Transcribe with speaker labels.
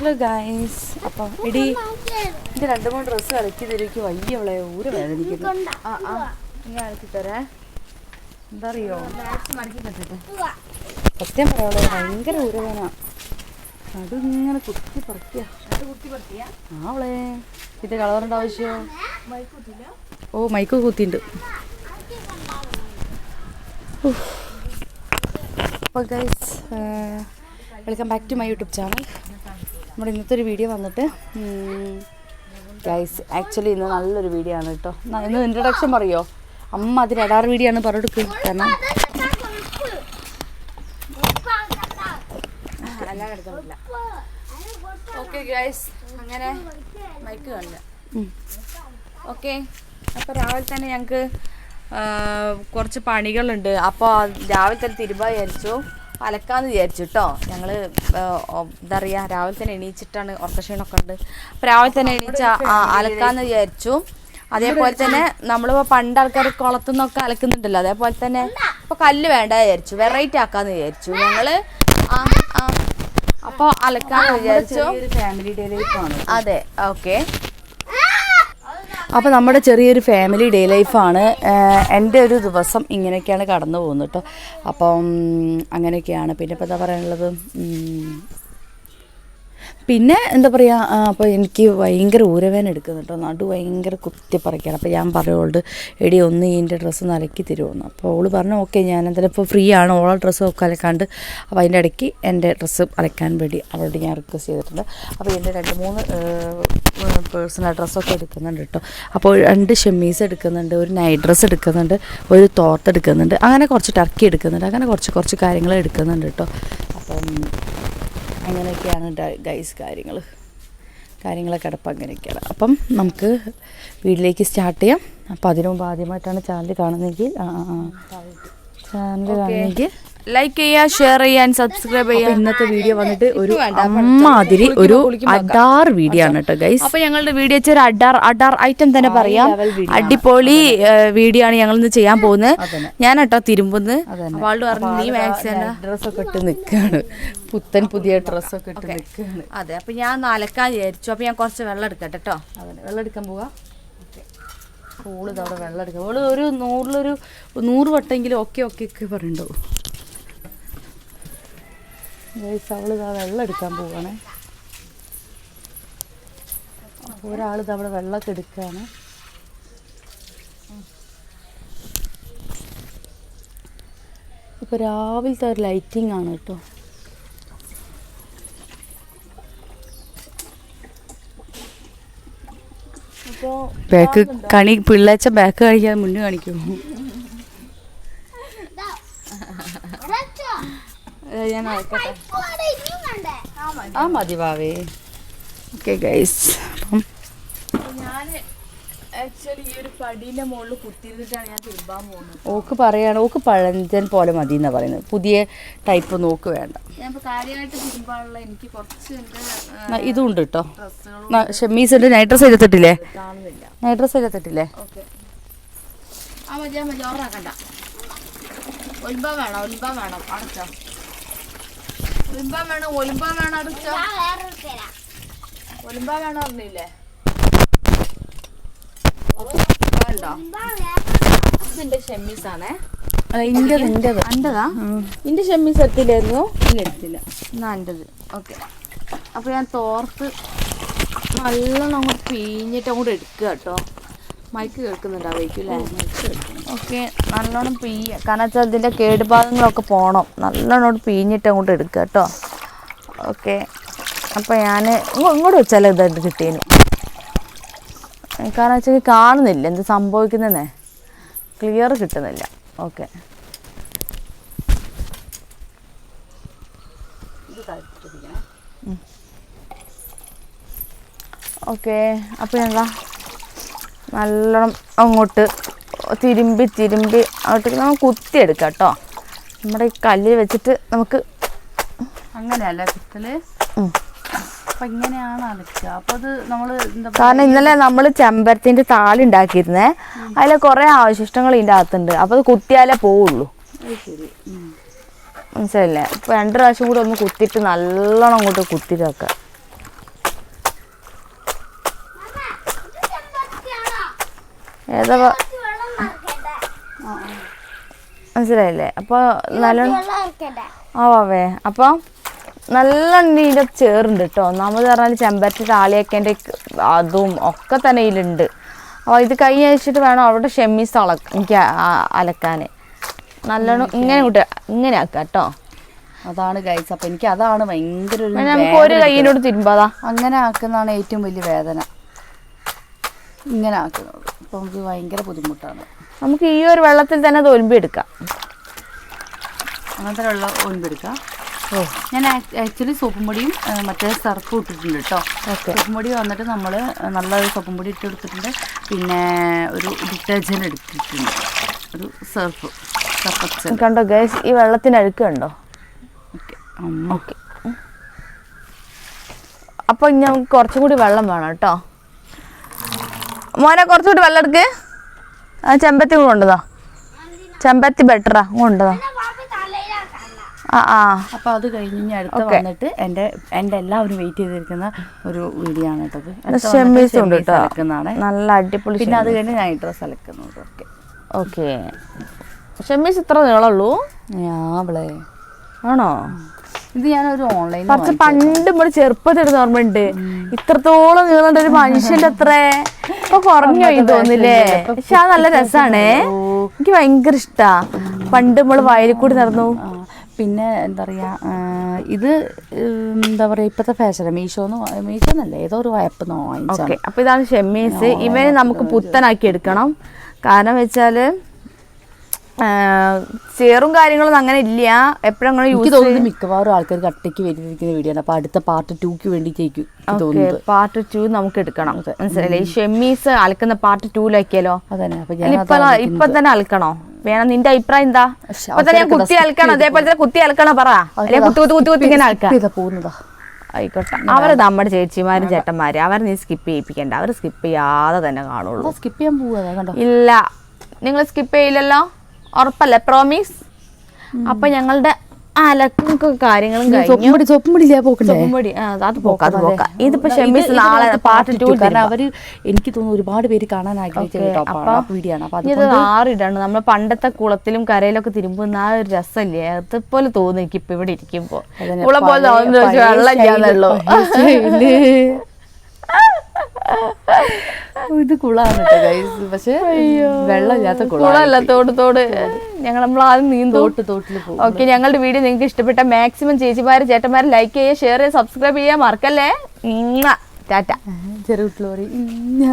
Speaker 1: Hello guys അപ്പം എടി ഇത് രണ്ട് മൂന്ന് ഡ്രസ്സ് ഇറക്കി തരുക്ക് വയ്യ അവളെ ഊര വേദനിക്കുന്നു. ആ ആ. ഞാൻ ഇറക്കി തരേ? എന്താ അറിയോ? സത്യം പറയാളെ ഭയങ്കര ഊരവേന അതിങ്ങനെ കുത്തി പറിക്കുക ആ അവളെ ഇത് കളറിന്റെ ആവശ്യമോ ഓ മൈക്ക് കുത്തിണ്ട് അപ്പോൾ guys welcome back to my YouTube channel നമ്മുടെ ഇന്നത്തെ ഒരു വീഡിയോ വന്നിട്ട് ഗൈസ് ആക്ച്വലി ഇന്ന് നല്ലൊരു വീഡിയോ ആണ് കേട്ടോ ഇന്ന് ഇൻട്രഡക്ഷൻ പറയോ? അമ്മ അതിൽ അടാറ് വീഡിയോ ആണ് പറഞ്ഞെടുക്കുക കാരണം
Speaker 2: ഓക്കെ ഗൈസ് അങ്ങനെ മൈക്ക് കാണില്ല ഓക്കെ അപ്പോൾ രാവിലെ തന്നെ ഞങ്ങൾക്ക് കുറച്ച് പണികളുണ്ട്. അപ്പോൾ രാവിലെ തന്നെ തിരുമ്പ വിചാരിച്ചു. അലക്കാന്ന് വിചാരിച്ചു കേട്ടോ ഞങ്ങൾ എന്താ പറയുക രാവിലെ തന്നെ എണീച്ചിട്ടാണ് ഉറക്കക്ഷീണമൊക്കെ ഉണ്ട്. അപ്പൊ രാവിലെ തന്നെ എണീച്ച അലക്കാന്ന് വിചാരിച്ചു. അതേപോലെ തന്നെ നമ്മളിപ്പോൾ പണ്ട് ആൾക്കാർ കുളത്തുനിന്നൊക്കെ അലക്കുന്നുണ്ടല്ലോ അതേപോലെ തന്നെ ഇപ്പോൾ കല്ല് വേണ്ട വിചാരിച്ചു. വെറൈറ്റി ആക്കാന്ന് വിചാരിച്ചു. ഞങ്ങൾ ആ അപ്പോൾ അലക്കാന്ന് വിചാരിച്ചു. അതെ ഓക്കെ.
Speaker 1: അപ്പോൾ നമ്മുടെ ചെറിയൊരു ഫാമിലി ഡേ ലൈഫാണ് എന്റെ ഒരു ദിവസം ഇങ്ങനെയൊക്കെയാണ് കടന്നു പോകുന്നത് കേട്ടോ അപ്പം അങ്ങനെയൊക്കെയാണ്. പിന്നെ ഇപ്പോൾ എന്താ പറയാനുള്ളത്. പിന്നെ എന്താ പറയുക അപ്പോൾ എനിക്ക് ഭയങ്കര ഊരവേന എടുക്കുന്നുണ്ട് നടു ഭയങ്കര കുത്തിപ്പറിക്കാണ് അപ്പോൾ ഞാൻ പറയുള്ളൂ എടി ഒന്ന് ഇതിന്റെ ഡ്രസ്സ് നലക്കി തരുമെന്ന് അപ്പോൾ അവൾ പറഞ്ഞു ഓക്കെ ഞാൻ എന്തായാലും ഇപ്പോൾ ഫ്രീ ആണ്. ഓളെ ഡ്രസ്സ് ഒക്കെ അലക്കാണ്ട് അപ്പോൾ അതിന്റെ ഇടയ്ക്ക് എന്റെ ഡ്രസ്സ് അലക്കാൻ വേണ്ടി അവളോട് ഞാൻ റിക്വസ്റ്റ് ചെയ്തിട്ടുണ്ട്. അപ്പോൾ എന്റെ രണ്ട് മൂന്ന് പേഴ്സണൽ ഡ്രസ്സൊക്കെ എടുക്കുന്നുണ്ട് കേട്ടോ. അപ്പോൾ രണ്ട് ഷെമ്മീസ് എടുക്കുന്നുണ്ട് ഒരു നൈറ്റ് ഡ്രസ്സ് എടുക്കുന്നുണ്ട് ഒരു തോർത്ത് എടുക്കുന്നുണ്ട് അങ്ങനെ കുറച്ച് ടർക്കി എടുക്കുന്നുണ്ട് അങ്ങനെ കുറച്ച് കുറച്ച് കാര്യങ്ങൾ എടുക്കുന്നുണ്ട് കേട്ടോ. അപ്പം അങ്ങനെയൊക്കെയാണ് ഗൈസ് കാര്യങ്ങൾ കാര്യങ്ങളൊക്കെ കിടപ്പ് അങ്ങനെയൊക്കെയാണ് അപ്പം നമുക്ക് വീട്ടിലേക്ക് സ്റ്റാർട്ട് ചെയ്യാം. അപ്പം അതിനു മുമ്പ് ആദ്യമായിട്ടാണ് ചാനൽ കാണുന്നതെങ്കിൽ ചാനൽ കാണുന്നെങ്കിൽ
Speaker 2: ലൈക്ക് ചെയ്യുക ഷെയർ ചെയ്യാൻ സബ്സ്ക്രൈബ് ചെയ്യാൻ.
Speaker 1: ഇന്നത്തെ വീഡിയോ വന്നിട്ട് ഒരു അമ്മാതിരി ഒരു അഡാർ വീഡിയോ ആണ് കേട്ടോ ഗൈസ്
Speaker 2: അപ്പൊ ഞങ്ങളുടെ വീഡിയോ ഒരു അഡാർ അഡാർ ഐറ്റം തന്നെ പറയാം. അടിപൊളി വീഡിയോ ആണ് ഞങ്ങൾ ഇന്ന് ചെയ്യാൻ പോകുന്നത്. ഞാൻ കേട്ടോ തിരുമ്പുന്നത്.
Speaker 1: അതന്നെ.
Speaker 2: പറഞ്ഞു നീ മാക്സിമം
Speaker 1: ഡ്രസ്സൊക്കെ ഇട്ട് നിൽക്കുകയാണ് പുത്തൻ പുതിയ ഡ്രസ്സൊക്കെ ഇട്ട് നിൽക്കുകയാണ്
Speaker 2: അതെ അപ്പൊ ഞാൻ ഒന്ന് അലക്കാൻ വിചാരിച്ചു. അപ്പൊ ഞാൻ കുറച്ച് വെള്ളം എടുക്കട്ടെ കേട്ടോ
Speaker 1: വെള്ളം എടുക്കാൻ പോവാ. ഓൾ ഇതവിടെ വെള്ളം എടുക്കാം. ഓൾ ഒരു നൂറിലൊരു നൂറ് വട്ടെങ്കിലും ഓക്കെ ഓക്കെ ഒക്കെ പറയണ്ടാവും അവൾ ഇതാ വെള്ളം എടുക്കാൻ പോവാണേ. ഒരാൾ ഇത് അവിടെ വെള്ളമൊക്കെ എടുക്കുകയാണ് ഇപ്പൊ രാവിലത്തെ ഒരു ലൈറ്റിംഗ് ആണ് കേട്ടോ. ബാക്ക് കണി പിള്ളേച്ച ബാക്ക് കാണിക്കാൻ മുന്നേ കാണിക്കും
Speaker 2: ഞാൻ
Speaker 1: ആ മതി. വാവേ ഓക്കെ ഗൈസ് അപ്പം
Speaker 2: ഞാൻ ആക്ച്വലി ഈ ഒരു പടീന്റെ മുകളിൽ കുത്തിയിരുന്നിട്ടാണ് ഞാൻ തിരുമ്പാൻ പോകുന്നത്.
Speaker 1: ഓക്ക് പറയാണ് ഓക്ക് പഴഞ്ചൻ പോലെ മതി എന്നാ പറയുന്നത്. പുതിയ ടൈപ്പ് നോക്ക് വേണ്ട.
Speaker 2: ഇതുണ്ട് കാര്യമായിട്ട് തിരുമ്പാനുള്ള എനിക്ക് കുറച്ച്
Speaker 1: കേട്ടോ ഷെമ്മീസ് ഉണ്ട് നൈറ്റ് ഡ്രസ് എടുത്തിട്ടില്ലേ?
Speaker 2: കാണുന്നില്ല.
Speaker 1: നൈറ്റ് ഡ്രസ് എടുത്തിട്ടില്ലേ?
Speaker 2: ഓക്കെ. ആ മതി ആ മതി. ഓർമ്മ ഒലിമ്പ വേണം ഒലിമ്പ വേണം. അടച്ചോ. ഒലിമ്പ വേണോ? ഒലിമ്പ വേണോ? അടച്ചോ ഒലിമ്പ വേണം പറഞ്ഞില്ലേ? ഇതിന്റെ അന്റെതാ? ഇന്റെ ഷെമ്മീസ് എത്തില്ലായിരുന്നു ഇല്ല എടുത്തില്ല എന്നാ അന്റെത്. ഓക്കെ. അപ്പൊ ഞാൻ തോർത്ത് നല്ലോണം അങ്ങോട്ട് പീഞ്ഞിട്ട് അങ്ങോട്ട് എടുക്കുക കേട്ടോ. മൈക്ക് കേൾക്കുന്നുണ്ടാവും അല്ലേ? ഓക്കെ നല്ലോണം പീ കാരണം വെച്ചാൽ ഇതിന്റെ കേടുപാതങ്ങളൊക്കെ പോകണം നല്ലോണം പിഴിഞ്ഞിട്ട് അങ്ങോട്ട് എടുക്കുക കേട്ടോ. ഓക്കെ അപ്പോൾ ഞാൻ ഇങ്ങോട്ട് വെച്ചാൽ ഇതായിട്ട് കിട്ടിയേനു കാരണം വെച്ചാൽ കാണുന്നില്ല എന്ത് സംഭവിക്കുന്നതെന്നേ ക്ലിയർ കിട്ടുന്നില്ല. ഓക്കെ. ഓക്കെ അപ്പോൾ എന്താ നല്ലോണം അങ്ങോട്ട് തിരുമ്പി തിരുമ്പി അങ്ങോട്ട് നമ്മൾ കുത്തിയെടുക്കാം കേട്ടോ നമ്മുടെ ഈ കല്ലിൽ വെച്ചിട്ട് നമുക്ക്
Speaker 1: അങ്ങനെയല്ല കുത്തൽ?
Speaker 2: കാരണം ഇന്നലെ നമ്മൾ ചെമ്പരത്തിന്റെ താളി ഉണ്ടാക്കിയിരുന്നേ. അതിലെ കുറെ അവശിഷ്ടങ്ങൾ ഇതിന്റെ അകത്തുണ്ട്. അപ്പൊ അത് കുത്തിയാലേ പോവുള്ളൂ. മനസ്സിലല്ലേ രണ്ടു പ്രാവശ്യം കൂടെ ഒന്ന് കുത്തിയിട്ട് നല്ലോണം അങ്ങോട്ട് കുത്തിയിട്ട് ഏതാ മനസ്സിലായില്ലേ? അപ്പോൾ നല്ലോണം ആ വാവേ അപ്പോൾ നല്ല ഇതിന്റെ ചേറുണ്ട് കേട്ടോ ഒന്നാമത് പറഞ്ഞാൽ ചെമ്പരത്തി താളിയൊക്കെ അതും ഒക്കെ തന്നെ ഇതിലുണ്ട്. അപ്പോൾ ഇത് കൈ അയച്ചിട്ട് വേണം അവിടെ ഷെമ്മീസ് അള എനിക്ക് അലക്കാൻ നല്ലോണം ഇങ്ങനെ കൂട്ട ഇങ്ങനെ ആക്കുക കേട്ടോ
Speaker 1: അതാണ് ഗൈസ് അപ്പൊ എനിക്ക് അതാണ് ഭയങ്കര ഒരു
Speaker 2: നമുക്ക് ഒരു കൈയിനോട് തിരുമ്പാതാ.
Speaker 1: അങ്ങനെ ആക്കുന്നതാണ് ഏറ്റവും വലിയ വേദന. ഇങ്ങനെ ആക്കുന്നത് അപ്പോൾ നമുക്ക് ഭയങ്കര ബുദ്ധിമുട്ടാണ്.
Speaker 2: നമുക്ക് ഈ ഒരു വെള്ളത്തിൽ തന്നെ തോൽമ്പി എടുക്കാം
Speaker 1: അങ്ങനത്തെ വെള്ളം ഓ. ഞാൻ ആക്ച്വലി സോപ്പും പൊടിയും മറ്റേ സർഫും ഇട്ടിട്ടുണ്ട് കേട്ടോ.
Speaker 2: ഓക്കെ.
Speaker 1: സോപ്പും പൊടി വന്നിട്ട് നമ്മൾ നല്ല സോപ്പും പൊടി ഇട്ട് കൊടുത്തിട്ടുണ്ട്. പിന്നെ ഒരു ഡിറ്റർജന്റ് എടുത്തിട്ടുണ്ട്. ഒരു സർഫ് സർഫ്
Speaker 2: കണ്ടോ ഗൈസ് ഈ വെള്ളത്തിന് അഴുക്കുണ്ടോ
Speaker 1: ഓക്കെ
Speaker 2: ഓക്കെ. അപ്പോൾ ഇനി നമുക്ക് കുറച്ചും കൂടി വെള്ളം വേണം കേട്ടോ. മോനെ കുറച്ചുകൂടി വെള്ളം എടുക്ക്. ആ ചെമ്പത്തി കൊണ്ടതാ ചെമ്പത്തി ബെറ്ററാ കൊണ്ടതാ ആ ആ
Speaker 1: അപ്പോൾ അത് കഴിഞ്ഞ് ഇനി അടുത്ത് വന്നിട്ട് എന്റെ എന്റെ എല്ലാവരും വെയിറ്റ് ചെയ്തിരിക്കുന്ന ഒരു വീഡിയോ ആണ് കേട്ടത്
Speaker 2: നല്ല അടിപൊളി
Speaker 1: പിന്നെ അത് കഴിഞ്ഞ് ഞാൻ ഡ്രസ് അലക്കുന്നത് ഓക്കെ
Speaker 2: ഓക്കെ ഷെമ്മീസ് ഇത്ര നീളമുള്ളൂ
Speaker 1: ഞാവളെ
Speaker 2: ആണോ?
Speaker 1: ഇത് ഞാനൊരു ഓൺലൈൻ
Speaker 2: കുറച്ച് പണ്ട് ഇവിടെ ചെറുപ്പത്തിൽ ഓർമ്മ ഉണ്ട് ഇത്രത്തോളം നീളണ്ട ഒരു മനുഷ്യന്റെ അത്ര. ഇപ്പൊ കുറഞ്ഞു പോയി തോന്നില്ലേ പക്ഷെ അത് നല്ല രസാണേ. എനിക്ക് ഭയങ്കര ഇഷ്ടാ. പണ്ട് നമ്മൾ വയലിൽ കൂടി നടന്നു.
Speaker 1: പിന്നെ എന്താ പറയാ ഇത് എന്താ എന്താ ഇപ്പത്തെ ഫാഷൻ മീഷോ മീഷോ എന്നല്ലേ ഏതോ ഒരു വായ്പ
Speaker 2: അപ്പൊ ഇതാണ് ഷെമ്മീസ്. ഇവനെ നമുക്ക് പുത്തനാക്കി എടുക്കണം. കാരണം വെച്ചാൽ ചേറും കാര്യങ്ങളൊന്നും അങ്ങനെ ഇല്ല. എപ്പോഴും അങ്ങനെ യൂസ്
Speaker 1: തോന്നുന്നു മിക്കവാറും ആൾക്കാർ കട്ടയ്ക്ക് വരുന്നിരിക്കുന്ന വീഡിയോ ആണ്. അപ്പോൾ അടുത്ത പാർട്ട് ടൂക്ക് തോന്നുന്നത്.
Speaker 2: പാർട്ട് ടു നമുക്ക് എടുക്കണം. മനസ്സിലായില്ലേ? ഈ ഷെമ്മീസ് അലക്കുന്ന പാർട്ട് ടൂലാക്കിയാലോ ഇപ്പൊ തന്നെ അലക്കണോ? വേണം നിന്റെ അഭിപ്രായം എന്താ?
Speaker 1: അപ്പൊ
Speaker 2: ഇപ്പൊ തന്നെ ഞാൻ കുത്തി അലക്കണം. അതേപോലെ തന്നെ കുത്തി അലക്കണം പറ. കുത്തി കുത്തി കുത്തി കുത്തി ഇങ്ങനെ അലക്കാം.
Speaker 1: ഇതാ പോകുന്നതാ.
Speaker 2: ആയിക്കോട്ടെ. അവർ നമ്മുടെ ചേച്ചിമാരും ചേട്ടന്മാരും. അവരെ നീ സ്കിപ്പ് ചെയ്യിപ്പിക്കണ്ട. അവർ സ്കിപ്പ് ചെയ്യാതെ തന്നെ കാണുള്ളൂ.
Speaker 1: സ്കിപ്പ് ചെയ്യാൻ പോവാ
Speaker 2: ഇല്ല. നിങ്ങൾ സ്കിപ്പ് ചെയ്യില്ലല്ലോ? ഉറപ്പല്ലേ? പ്രോമിസ് അപ്പൊ ഞങ്ങളുടെ അലക്കും കാര്യങ്ങളും ഇതിപ്പോ
Speaker 1: ഇത്
Speaker 2: ഷെമീസ് നാളെ പാർട്ട് ടു
Speaker 1: കാരണം അവർ എനിക്ക് തോന്നുന്നു ഒരുപാട് പേര് കാണാൻ ആഗ്രഹിച്ച
Speaker 2: ഇത് ആറിടണം. നമ്മൾ പണ്ടത്തെ കുളത്തിലും കരയിലൊക്കെ തിരുമ്പുന്ന ആ ഒരു രസമല്ലേ? അതുപോലെ തോന്നുന്നു എനിക്ക് ഇപ്പൊ ഇവിടെ ഇരിക്കുമ്പോ. കുളം പോലെ വെള്ളം ഇല്ലാന്നുള്ളൂ
Speaker 1: ഇത് കുളാണ് കേട്ടോ പക്ഷെ വെള്ളമില്ലാത്ത കുളം
Speaker 2: കുളമല്ല തോട്. ഞങ്ങൾ നമ്മൾ ആദ്യം നീന്തും.
Speaker 1: തോട്ട് തോട്ടിൽ പോകും.
Speaker 2: ഓക്കെ ഞങ്ങളുടെ വീഡിയോ നിങ്ങൾക്ക് ഇഷ്ടപ്പെട്ട മാക്സിമം ചേച്ചിമാരും ചേട്ടന്മാരും ലൈക്ക് ചെയ്യുക ഷെയർ ചെയ്യുക സബ്സ്ക്രൈബ് ചെയ്യുക. മറക്കല്ലേ? ടാറ്റ.
Speaker 1: ചെറുകുട്ടിലോറി പറയും "ഇന്ന